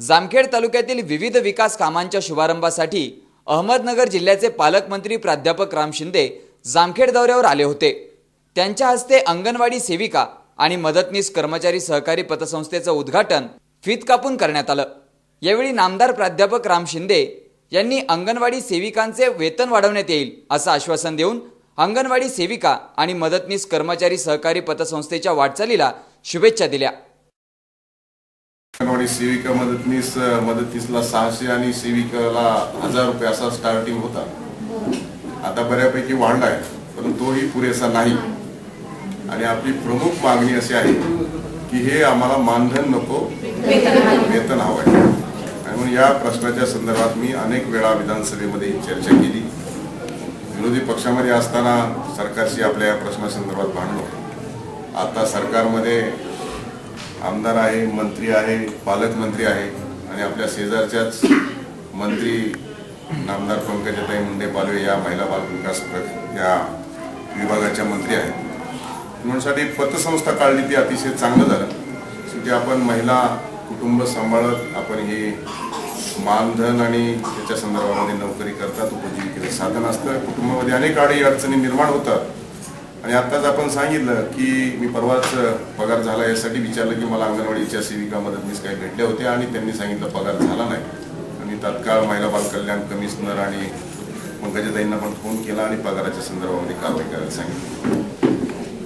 जामखेड तालुक्यातील विविध विकास कामांच्या शुभारंभासाठी अहमदनगर जिल्ह्याचे पालकमंत्री प्राध्यापक राम शिंदे जामखेड दौऱ्यावर आले होते. त्यांच्या हस्ते अंगणवाडी सेविका आणि मदतनीस कर्मचारी सहकारी पतसंस्थेचं उद्घाटन फीत कापून करण्यात आलं. यावेळी नामदार प्राध्यापक राम शिंदे यांनी अंगणवाडी सेविकांचे वेतन वाढवण्यात येईल असं आश्वासन देऊन अंगणवाडी सेविका आणि मदतनीस कर्मचारी सहकारी पतसंस्थेच्या वाटचालीला शुभेच्छा दिल्या. आणि सेविका मदतनीस मदतनीसला सहाशे आणि सेविकाला हजार रुपये असा स्टार्टिंग होता. आता बऱ्यापैकी वाढला आहे पण तोही पुरेसा नाही. आणि आपली प्रमुख मागणी अशी आहे की हे आम्हाला मानधन नको वेतन हवं आहे आणि म्हणून या प्रश्नाच्या संदर्भात मी अनेक वेळा विधानसभेमध्ये चर्चा केली. विरोधी पक्षामध्ये असताना सरकारशी आपल्या या प्रश्नासंदर्भात भांडलो. आता सरकारमध्ये आमदार आहे मंत्री आहे पालकमंत्री आहे आणि आपल्या शेजारच्याच मंत्री नामदार पंकजाताई मुंडे पालवे या महिला बाल विकास या विभागाच्या मंत्री आहेत. म्हणूनसाठी पतसंस्था काढली ती अतिशय चांगलं झालं. शेवटी आपण महिला कुटुंब सांभाळत आपण हे मानधन आणि त्याच्या संदर्भामध्ये नोकरी करतात उपजीविकेचं साधन असतं. कुटुंबामध्ये अनेक अडी अडचणी निर्माण होतात. आणि आत्ताच आपण सांगितलं की मी परवाच पगार झाला यासाठी विचारलं की मला अंगणवाडीच्या सेविका मदतनीस काही भेटल्या होत्या आणि त्यांनी सांगितलं पगार झाला नाही. आणि तात्काळ महिला बाल कल्याण कमिशनर आणि पंकजाताईंना पण फोन केला आणि पगाराच्या संदर्भामध्ये कारवाई करायला सांगितली.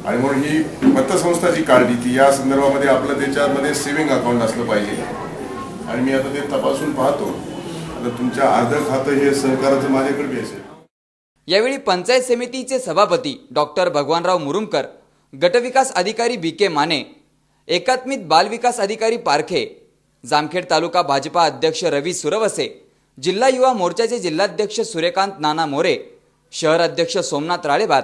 आणि म्हणून ही पतसंस्था जी काढली ती या संदर्भामध्ये आपलं त्याच्यामध्ये सेव्हिंग अकाउंट असलं पाहिजे. आणि मी आता ते तपासून पाहतो. आता तुमच्या अर्ध खातं हे सहकाराचं माझ्याकडे बी असेल. यावेळी पंचायत समितीचे सभापती डॉक्टर भगवानराव मुरुमकर गटविकास अधिकारी बी के माने एकात्मित बालविकास अधिकारी पारखे जामखेड तालुका भाजपा अध्यक्ष रवी सुरवसे जिल्हा युवा मोर्चाचे जिल्हाध्यक्ष सूर्यकांत नाना मोरे शहर अध्यक्ष सोमनाथ राळेभात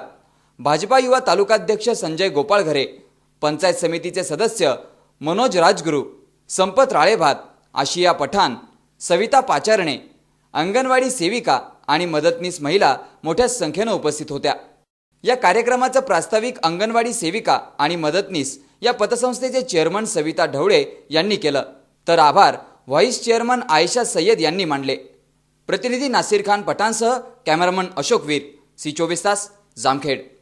भाजपा युवा तालुकाध्यक्ष संजय गोपाळघरे पंचायत समितीचे सदस्य मनोज राजगुरू संपत राळेभात आशिया पठाण सविता पाचारणे अंगणवाडी सेविका आणि मदतनीस महिला मोठ्या संख्येनं उपस्थित होत्या. या कार्यक्रमाचं प्रास्ताविक अंगणवाडी सेविका आणि मदतनीस या पतसंस्थेचे चेअरमन सविता ढवळे यांनी केलं. तर आभार व्हाईस चेअरमन आयशा सय्यद यांनी मांडले. प्रतिनिधी नासिर खान पठाणसह कॅमेरामन अशोक वीर. सी चोवीस तास जामखेड.